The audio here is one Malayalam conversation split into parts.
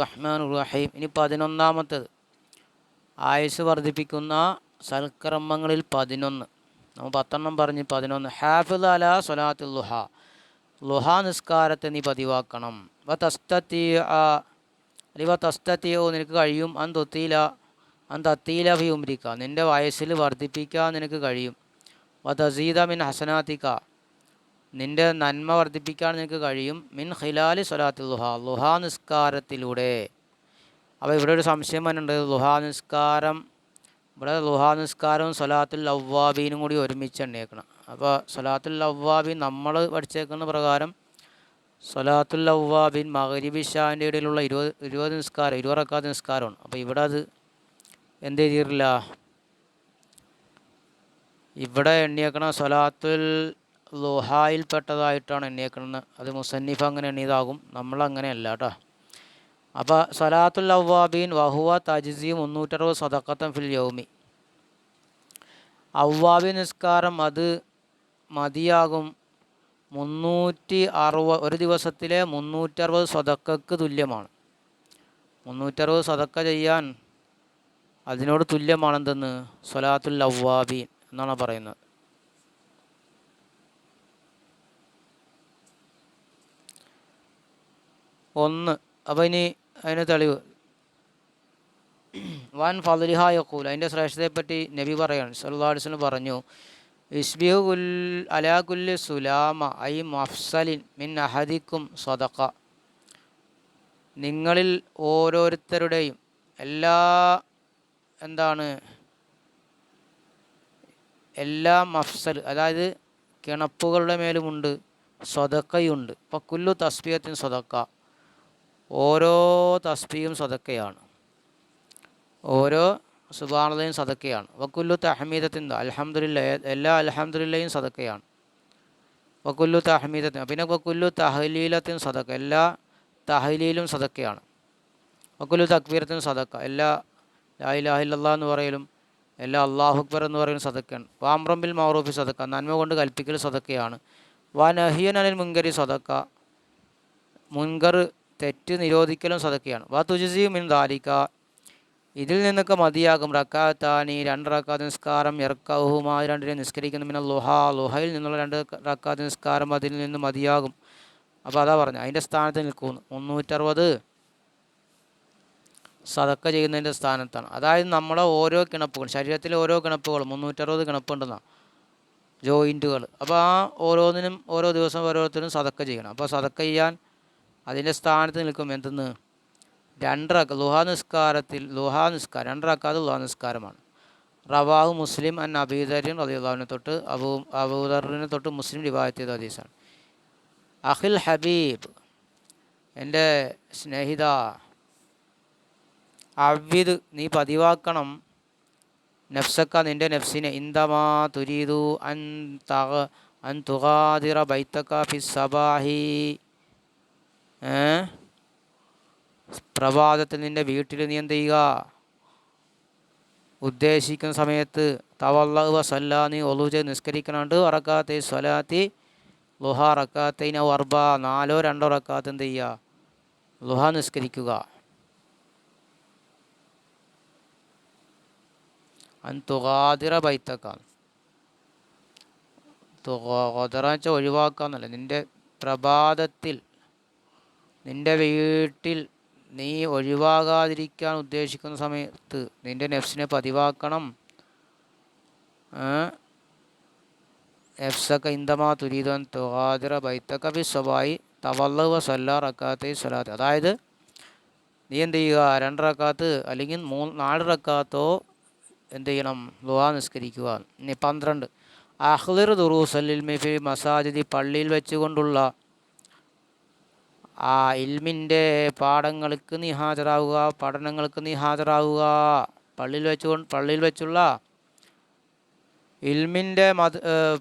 റഹ്മാൻ റഹീം ഇനി പതിനൊന്നാമത്തത്. ആയുസ് വർദ്ധിപ്പിക്കുന്ന സൽക്കർമ്മങ്ങളിൽ പതിനൊന്ന്. നമ്മൾ പത്തെണ്ണം പറഞ്ഞ് പതിനൊന്ന്. ഹാഫിദ് അല സൊലാത്തു ലുഹ. ലുഹ നിസ്കാരത്തെ നീ പതിവാക്കണം. വ തസ്തത്തി അല്ലെങ്കിൽ വ തസ്തത്തിയോ നിനക്ക് കഴിയും. അൻ തൊത്തിയില അൻ തത്തിയില ഫി ഉംരിക്ക നിന്റെ വയസ്സിൽ വർദ്ധിപ്പിക്കാൻ നിനക്ക് കഴിയും. വ തസീദ മിൻ ഹസനാത്തിക്ക നിന്റെ നന്മ വർദ്ധിപ്പിക്കാൻ നിനക്ക് കഴിയും. മിൻ ഹിലാലി സ്വലാത്തി ലുഹ ലുഹ നിസ്കാരത്തിലൂടെ. അപ്പോൾ ഇവിടെ ഒരു സംശയം വന്നിട്ടുണ്ട്. ലുഹാ നിസ്കാരം ഇവിടെ ലുഹാ നിസ്കാരവും സ്വലാത്തുൽ അവ്വാബീനും കൂടി ഒരുമിച്ച് എണ്ണേക്കണം അപ്പോൾ സ്വലാത്തുൽ അവ്വാബീൻ നമ്മൾ പഠിച്ചേക്കുന്ന പ്രകാരം സ്വലാത്തുൽ അവ്വാബീൻ മഹരിബി ഷാന്റെ ഇടയിലുള്ള ഇരുപത് ഇരുപത് നിസ്കാരം ഇരുപറക്കാത്ത നിസ്കാരമാണ്. അപ്പോൾ ഇവിടെ അത് എന്ത് ചെയ്തിട്ടില്ല ഇവിടെ എണ്ണിയേക്കണം സ്വലാത്തുൽ ലുഹായിൽപ്പെട്ടതായിട്ടാണ് എണ്ണിയേക്കുന്നത്. അത് മുസന്നിഫ് അങ്ങനെ എണ്ണിയതാകും. നമ്മൾ അങ്ങനെയല്ല കേട്ടോ അപ്പോൾ സലാത്തുൽ അവ്വാബീൻ വഹുവ തജിസി മുന്നൂറ്ററുപത് സദക്കത്തം ഫിൽ യൗമി. അവ്വാബി നിസ്കാരം അത് മതിയാകും. മുന്നൂറ്റി അറുപത് ഒരു ദിവസത്തിലെ മുന്നൂറ്ററുപത് സ്വതക്കു തുല്യമാണ്. മുന്നൂറ്ററുപത് സ്വതക്ക ചെയ്യാൻ അതിനോട് തുല്യമാണെന്തെന്ന് സലാത്തുൽ അവ്വാബീൻ എന്നാണ് പറയുന്നത്. ഒന്ന്. അപ്പോൾ ഇനി അതിന് തെളിവ്. വൻ ഫലിഹ യക്കൂൽ അതിന്റെ ശ്രേഷ്ഠതയെപ്പറ്റി നബി പറയാണ്. സല്ലാ അലിസ്ലം പറഞ്ഞു ഇസ്ബിഹു കുൽ അലാകുല്ലി സുലാമ ഐ മഫ്സലിൻ മിൻ അഹദിക്കും സ്വതക്ക നിങ്ങളിൽ ഓരോരുത്തരുടെയും എല്ലാ എന്താണ് എല്ലാ മഫ്സൽ അതായത് കിണപ്പുകളുടെ മേലുമുണ്ട് സ്വതക്കയുണ്ട് ഇപ്പോൾ കുല്ലു തസ്ബീഹത്തിന് സ്വതക്ക ഓരോ തസ്ബിയും സദക്കയാണ്. ഓരോ സുബാനതയും സദക്കയാണ്. വക്കുല്ലു തഹമീദത്തിൻ അലഹമുല്ല എല്ലാ അലഹമുല്ലയും സദക്കയാണ്. വക്കുല്ലു തഹമീദത്തിൻ പിന്നെ വക്കുല്ലു തഹലീലത്തിൻ സദക്ക എല്ലാ തഹലീലും സദക്കയാണ്. വക്കുല്ലു തക്വീരത്തിനും സദക്ക എല്ലാ ലാഹിലാഹില്ലാ എന്ന് പറയലും എല്ലാ അള്ളാഹു അക്ബർ എന്ന് പറയുന്ന സദക്കയാണ്. വാമ്രംബിൽ മൗറൂഫി സദക്ക നന്മ കൊണ്ട് കൽപ്പിക്കൽ സദക്കയാണ്. വാ അനിൽ മുൻകരി സദക്ക മുൻകർ തെറ്റ് നിരോധിക്കലും സതക്കെയാണ് വാ മിൻ ദാലിക്ക ഇതിൽ നിന്നൊക്കെ മതിയാകും. റക്കാത്താനി രണ്ട് റക്കാത്ത് നിസ്കാരം ഇറക്കഹുമാ രണ്ടിനെ നിസ്കരിക്കുന്ന. പിന്നെ ലുഹ. ലുഹയിൽ നിന്നുള്ള രണ്ട് റക്കാത്ത് നിസ്കാരം അതിൽ നിന്ന് മതിയാകും. അപ്പോൾ അതാ പറഞ്ഞു അതിന്റെ സ്ഥാനത്ത് നിൽക്കുന്നു. മുന്നൂറ്ററുപത് സതക്ക ചെയ്യുന്നതിന്റെ സ്ഥാനത്താണ്. അതായത് നമ്മളെ ഓരോ കിണപ്പുകൾ ശരീരത്തിലെ ഓരോ കിണപ്പുകളും മുന്നൂറ്ററുപത് കിണപ്പുണ്ടെന്നാണ്. ജോയിന്റുകൾ. അപ്പോൾ ആ ഓരോന്നിനും ഓരോ ദിവസം ഓരോരുത്തരും സതക്ക ചെയ്യണം. അപ്പോൾ സതക്ക ചെയ്യാൻ അതിന്റെ സ്ഥാനത്ത് നിൽക്കും എന്തെന്ന്? രണ്ടറക്ക ലുഹാനുസ്കാരത്തിൽ നിസ്കാരത്തിൽ ലുഹാ നിസ്കാരം രണ്ടറക്കാത് ലുഹാനുസ്കാരമാണ് റവാഹു മുസ്ലിം അൻ അബീദറിൻ റലിയുള്ളാവിനെ തൊട്ട് അബൂ അബൂദറിനെ തൊട്ട് മുസ്ലിം റിവായത്ത് ചെയ്ത ഹദീസാണ്. അഖിൽ ഹബീബ് എന്റെ സ്നേഹിത അവിദ് നീ പതിവാക്കണം. നഫ്സക്ക നിന്റെ നഫ്സിനെ ഇന്ദമാ തുരീദു അൻ തക അൻ തുകാതിറ ബൈത്തക്ക ഫി സബാഹി. പ്രഭാതത്തിൽ നിന്റെ വീട്ടിൽ നീ എന്ത് ചെയ്യുക? ഉദ്ദേശിക്കുന്ന സമയത്ത് തവല്ല സല്ല നീ ഒലു ചെയ്ത് നിസ്കരിക്കണുണ്ട്. അറക്കാത്തെ സ്വലാത്തി ലുഹ റക്കാത്തൈന വർബ നാലോ രണ്ടോ റക്കാത്ത് എന്ത് ചെയ്യുക? ലുഹ നിസ്കരിക്കുക. അൻ ബൈത്തക്കാണ് തുക വെച്ചാൽ ഒഴിവാക്കാന്നല്ല. നിന്റെ പ്രഭാതത്തിൽ നിന്റെ വീട്ടിൽ നീ ഒഴിവാകാതിരിക്കാൻ ഉദ്ദേശിക്കുന്ന സമയത്ത് നിന്റെ നെഫ്സിനെ പതിവാക്കണം. എഫ്സക്ക ഇന്ദമാ തുരീതൻ തുഹാദിറ ബൈത്തക്ക ബി സ്വഭായി തവല്ല വ സല്ല സ്വലാത്ത്. അതായത് നീ എന്ത് ചെയ്യുക? രണ്ട് റക്കാത്ത് അല്ലെങ്കിൽ മൂന്ന് നാല് റക്കാത്തോ എന്ത് ചെയ്യണം? ലുവാ നിസ്കരിക്കുക. പന്ത്രണ്ട്. അഹ്ലിർ ദുറൂസല്ലിൽ മിഫി മസാജിദി പള്ളിയിൽ വെച്ചുകൊണ്ടുള്ള ആ ഇൽമിന്റെ പാഠങ്ങൾക്ക് നീ ഹാജരാവുക പഠനങ്ങൾക്ക് നീ ഹാജരാവുക. പള്ളിയിൽ വെച്ചു പള്ളിയിൽ വെച്ചുള്ള ഇൽമിന്റെ മത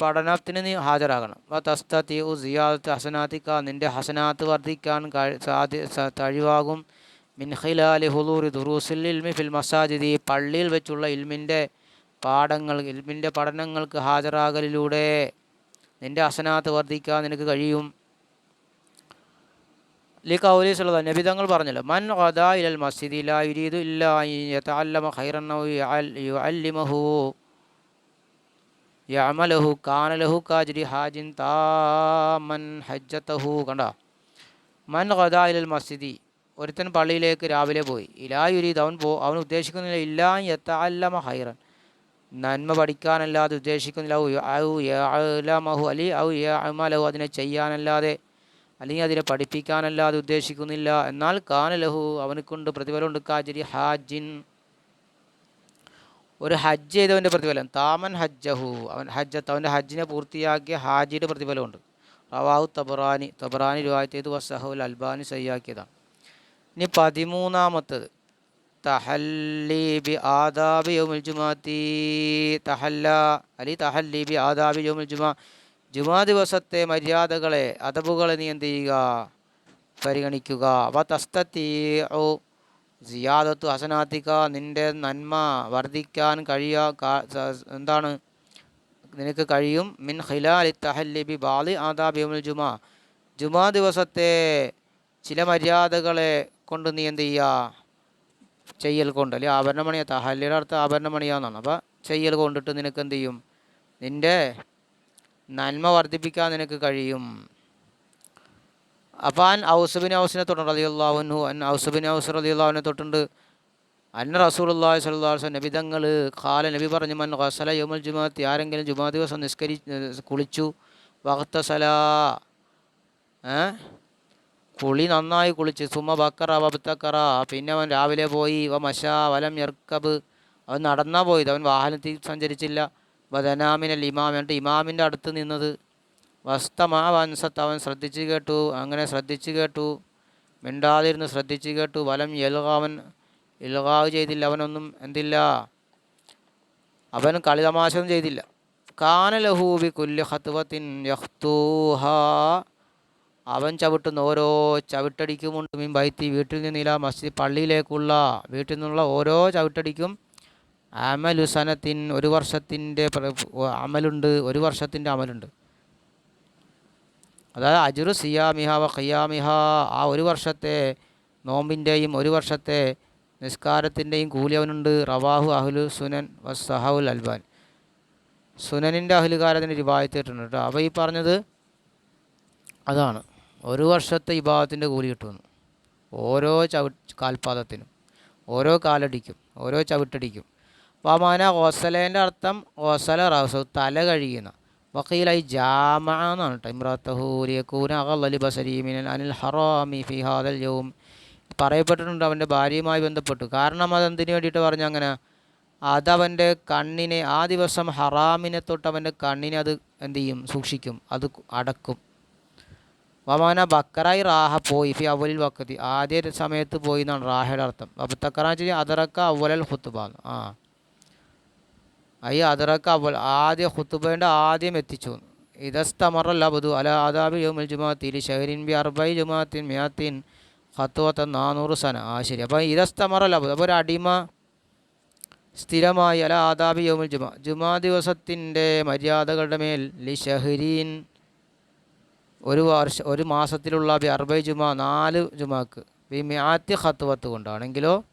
പഠനത്തിന് നീ ഹാജരാകണം. തസ്തത്തി സിയാദത്ത് ഹസനാത്തിക്ക നിന്റെ ഹസനാത്ത് വർദ്ധിക്കാൻ സാധ്യ കഴിവാകും. മിൻഹിലാലി ഹുലൂറി ദുറൂസിൽ ഇൽമി ഫിൽ മസാജിദി. പള്ളിയിൽ വെച്ചുള്ള ഇൽമിന്റെ പാഠങ്ങൾ ഇൽമിന്റെ പഠനങ്ങൾക്ക് ഹാജരാകലിലൂടെ നിന്റെ ഹസനാത്ത് വർദ്ധിക്കാൻ നിനക്ക് കഴിയും. ലി കൗലി നബി തങ്ങൾ പറഞ്ഞല്ലോ മൻ ഖദാ ഇലൽ മസ്ജിദി ലാ യുരീദു ഇല്ലാ യതഅല്ലമ ഖൈറൻ ഔ യുഅല്ലിമഹു യഅമലഹു കാന ലഹു കാജ്രി ഹാജിൻ താമൻ ഹജ്ജതഹു. കണ്ട? മൻ ഖദാ ഇലൽ മസ്ജിദി. ഒരുത്തൻ പള്ളിയിലേക്ക് രാവിലെ പോയി. ഇലാ യുരീദ് അവൻ പോ അവൻ ഉദ്ദേശിക്കുന്നില്ല ഇല്ലാ യതഅല്ലമ ഖൈറൻ. നന്മ പഠിക്കാനല്ലാതെ ഉദ്ദേശിക്കുന്നില്ല ഔ യഅലമഹു അലി ഔ യഅമലഹു അതിനെ ചെയ്യാനല്ലാതെ അല്ലെങ്കിൽ അതിനെ പഠിപ്പിക്കാനല്ലാതെ ഉദ്ദേശിക്കുന്നില്ല. എന്നാൽ കാനലഹു അവനെക്കൊണ്ട് പ്രതിഫലമുണ്ട്. കാജരി ഹാജിൻ. ഒരു ഹജ്ജ് ചെയ്തവന്റെ പ്രതിഫലം. താമൻ ഹജ്ജഹു. അവൻ ഹജ്ജത്ത് അവന്റെ ഹജ്ജിനെ പൂർത്തിയാക്കിയ ഹാജിയുടെ പ്രതിഫലമുണ്ട്. റവാഹു തബറാനി. തബറാനി രൂപായത്തേത് വസഹുൽ അൽബാനി സയ്യാക്കിയതാണ്. ഇനി പതിമൂന്നാമത്തത്. തഹല്ലി ബി ആദാബി യൗമുൽ ജുമാത്തി തഹല്ല അലി തഹല്ലി ബി ആദാബി യൗമുൽ ജുമാ ജുമാ ദിവസത്തെ മര്യാദകളെ അതബുകളെ നീ എന്ത് ചെയ്യുക പരിഗണിക്കുക. അവ തസ്തീ ഓ സിയാദത്തു ഹസനാത്തിക്ക നിന്റെ നന്മ വർദ്ധിക്കാൻ കഴിയ എന്താണ്? നിനക്ക് കഴിയും. മിൻ ഖിലാലി തഹല്ലിബി ബാലി ആദാ ബിമുൽ ജുമാ ജുമാ. ദിവസത്തെ ചില മര്യാദകളെ കൊണ്ട് നീ എന്ത് ചെയ്യുക ചെയ്യൽ കൊണ്ട് അല്ലെങ്കിൽ ആഭരണമണിയാ തഹല്ലിയുടെ അർത്ഥം ആഭരണമണിയാന്നാണ്. അപ്പോൾ ചെയ്യൽ കൊണ്ടിട്ട് നിനക്ക് എന്ത് ചെയ്യും? നിന്റെ നന്മ വർദ്ധിപ്പിക്കാൻ നിനക്ക് കഴിയും. അപ്പാൻ ഔസബിൻ ഔസിനെ തൊട്ടുണ്ട് അലിയുള്ളാഹുനു അൻ ഔസബിൻ ഔസ് റളിയല്ലാഹുവിനെ തൊട്ടുണ്ട്. അന്ന റസൂലുള്ളാഹി സ്വല്ലല്ലാഹു അലൈഹി വസല്ലം നബിതങ്ങൾ ഖാല നബി പറഞ്ഞു മൻ ഖസല യൗമുൽ ജുമാഅത്തി ആരെങ്കിലും ജുമാ ദിവസം നിസ്കരി കുളിച്ചു. വഖ്തസലാ ഏ? കുളി നന്നായി കുളിച്ച്. സുമ ബക്കറ വബ്തക്കറ. പിന്നെ അവൻ രാവിലെ പോയി വ മശ വലം യർക്കബ്. അവൻ നടന്നാ പോയത്. അവൻ വാഹനത്തിൽ സഞ്ചരിച്ചില്ല. വദനാമിനൽ ഇമാം. എന്നിട്ട് ഇമാമിന്റെ അടുത്ത് നിന്നത് വസ്തമാ വൻസത്ത് അവൻ ശ്രദ്ധിച്ച് കേട്ടു അങ്ങനെ ശ്രദ്ധിച്ച് കേട്ടു മിണ്ടാതിരുന്ന് ശ്രദ്ധിച്ച് കേട്ടു വലം യൽഗാവൻ ഇൽഗാവ് ചെയ്തില്ല അവനൊന്നും എന്തില്ല അവൻ കളിതമാശം ചെയ്തില്ല. കാന ലഹൂബി കുല്ല് ഹത്വത്തിൻ യഹ്തൂഹ അവൻ ചവിട്ടുന്ന ഓരോ ചവിട്ടടിക്കുമുണ്ട് മീൻ ബൈത്തി വീട്ടിൽ നിന്നില്ല മസ്ജിദ് പള്ളിയിലേക്കുള്ള വീട്ടിൽ നിന്നുള്ള ഓരോ ചവിട്ടടിക്കും അമലുസനത്തിൻ ഒരു വർഷത്തിന്റെ അമലുണ്ട് ഒരു വർഷത്തിന്റെ അമലുണ്ട്. അതായത് അജുറു സിയാമിഹ വ ഖിയാമിഹ ആ ഒരു വർഷത്തെ നോമ്പിന്റെയും ഒരു വർഷത്തെ നിസ്കാരത്തിന്റെയും കൂലി അവനുണ്ട്. റവാഹു അഹ്ലു സുനൻ വസ്സഹുൽ അൽബാൻ സുനനിന്റെ അഹ്ലുകാരതിന് വായിച്ചിട്ടുണ്ട് കേട്ടോ. അപ്പോൾ ഈ പറഞ്ഞത് അതാണ്. ഒരു വർഷത്തെ വിഭാഗത്തിന്റെ കൂലി കിട്ടുമെന്ന് ഓരോ ചവി കാൽപാദത്തിനും ഓരോ കാലടിക്കും ഓരോ ചവിട്ടടിക്കും. വമാന ഓസലേന്റെ അർത്ഥം ഓസല റസു തല കഴിയുന്ന വക്കീലായി ജാമ എന്നാണ് കേട്ടോ ഇമ്രാത്തഹൂരിയക്കൂന അകലി ബസരീമിനൻ അനിൽ ഹറാമി ഫി ഹാദൽ യൗം. പറയപ്പെട്ടിട്ടുണ്ട് അവന്റെ ഭാര്യയുമായി ബന്ധപ്പെട്ടു. കാരണം അതെന്തിനു വേണ്ടിയിട്ട് പറഞ്ഞു അങ്ങനെ? അതവന്റെ കണ്ണിനെ ആ ദിവസം ഹറാമിനെ തൊട്ട് അവന്റെ കണ്ണിനെ അത് എന്ത് ചെയ്യും? സൂക്ഷിക്കും. അത് അടക്കും. വമാന ബക്കറായി റാഹ പോയി ഫി അവലിൽ വക്കത്തി ആദ്യ സമയത്ത് പോയി എന്നാണ് റാഹയുടെ അർത്ഥം. അപ്പോൾ തക്കറാന്ന് വെച്ചാൽ അതറക്ക അവലൽ ഹുത്തുബാന്ന് ആ. അയ്യ അതറക്ക അവൽ ആദ്യ ഹുത്തുബേന്റെ ആദ്യം എത്തിച്ചു. ഇതസ്തമറല്ല ബുധു അല ആദാബി യോമിൽ ജുമാത്തിൽ ഷഹരിൻ ബി അർബൈ ജുമാത്തിൻ മിയാത്തിൻ ഹത്തുവത്ത നാനൂറ് സന. ആ ശരി. അപ്പോൾ ഇതസ്തമറല്ല ബുധു. അപ്പോൾ ഒരു അടിമ സ്ഥിരമായി അല ആദാബി യോമിൽ ജുമാ ജുമാ ദിവസത്തിന്റെ മര്യാദകളുടെ മേൽ ലി ഷഹരീൻ ഒരു വർഷ ഒരു മാസത്തിലുള്ള ബി അർബൈ ജുമാ നാല് ജുമാക്ക്. ബി മിയാത്തി ഹത്തുവത്ത് കൊണ്ടാണെങ്കിലോ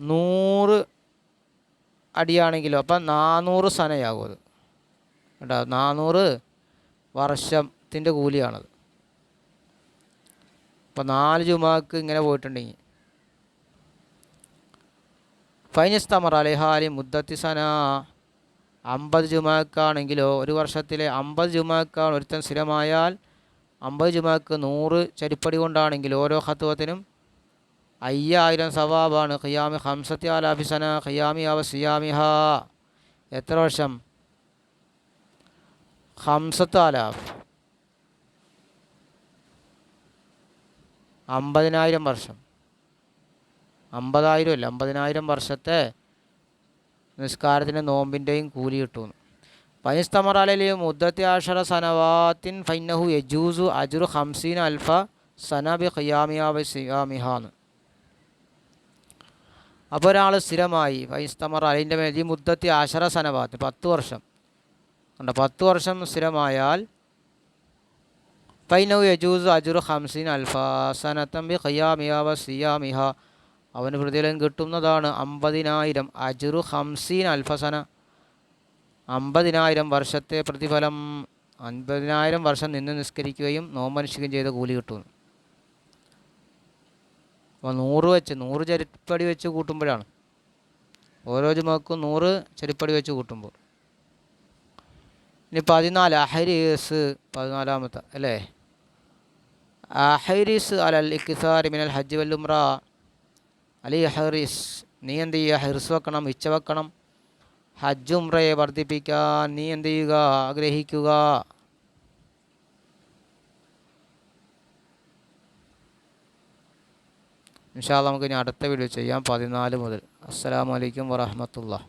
നൂറ് അടിയാണെങ്കിലോ അപ്പം നാനൂറ് സനയാകും അത്. കേട്ടോ നാനൂറ് വർഷത്തിന്റെ കൂലിയാണത്. അപ്പം നാല് ജുമാക്ക് ഇങ്ങനെ പോയിട്ടുണ്ടെങ്കിൽ. ഫൈനസ്തമർ അലഹാലി മുദ്ദത്തി സന അമ്പത് ജുമാക്കാണെങ്കിലോ ഒരു വർഷത്തിലെ അമ്പത് ജുമാക്കാണ് ഒരുത്തൻ സ്ഥിരമായാൽ അമ്പത് ജുമാക്ക് നൂറ് ചരിപ്പടി കൊണ്ടാണെങ്കിൽ ഓരോ ഹത്തുവത്തിനും അയ്യായിരം സവാബാണ്. ഖിയാമി ഹംസത്തി ആലാഫിസന ഖിയാമി അവ സിയാമിഹ. എത്ര വർഷം? ഹംസത്ത് ആലാഫ് അമ്പതിനായിരം വർഷം. അമ്പതായിരം അല്ല അമ്പതിനായിരം വർഷത്തെ നിസ്കാരത്തിന്റെ നോമ്പിന്റെയും കൂലി കിട്ടുന്നു. പൈസ്തമറാലയിലെ മുദ്ദത്തി ആഷറ സനവാത്തിൻ ഫൈനഹു യജൂസു അജുർ ഹംസീൻ അൽഫ സനബി ഖിയാമിയാബ് സിയാമിഹാന്ന്. അപ്പോൾ ഒരാൾ സ്ഥിരമായി വൈസ്തമർ അതിന്റെ മേൽ ഈ മുദ്ദത്തി ആശറ സനവാത്ത് പത്ത് വർഷം. ഉണ്ട് പത്ത് വർഷം സ്ഥിരമായാൽ ഫൈനൗ യജൂസ് അജുർ ബി ഖിയാമിഹ വ സിയാമിഹ. അവന് പ്രതിഫലം കിട്ടുന്നതാണ് അമ്പതിനായിരം അജുറു ഹംസീൻ അൽഫസന അമ്പതിനായിരം വർഷത്തെ പ്രതിഫലം അൻപതിനായിരം വർഷം നിന്ന് നിസ്കരിക്കുകയും നോമ്പനുഷ്ഠിക്കുകയും ചെയ്ത കൂലി കിട്ടുന്നു. അപ്പോൾ നൂറ് വെച്ച് നൂറ് ചെരുപ്പടി വെച്ച് കൂട്ടുമ്പോഴാണ്. ഓരോ ജുമാക്കും നൂറ് ചെരുപ്പടി വെച്ച് കൂട്ടുമ്പോൾ. ഇനി പതിനാല് അഹരീസ് പതിനാലാമത്തെ അല്ലേ? അഹരീസ് അലൽ ഇഖിസാർ മിനൽ ഹജ്ജ് വല്ലുമ്ര അലി ഹറിസ് നീ എന്ത് ചെയ്യുക? ഹിർസ് വെക്കണം ഇച്ച വെക്കണം. ഹജ്ജ് ഉംറയെ വർദ്ധിപ്പിക്കാൻ നീ എന്ത് ചെയ്യുക? ആഗ്രഹിക്കുക. ഇൻഷാ അല്ലാ നമുക്ക് ഇനി അടുത്ത വീഡിയോ ചെയ്യാം. പതിനാല് മുതൽ. അസ്സാം അലൈക്കും വറഹമത്തുള്ള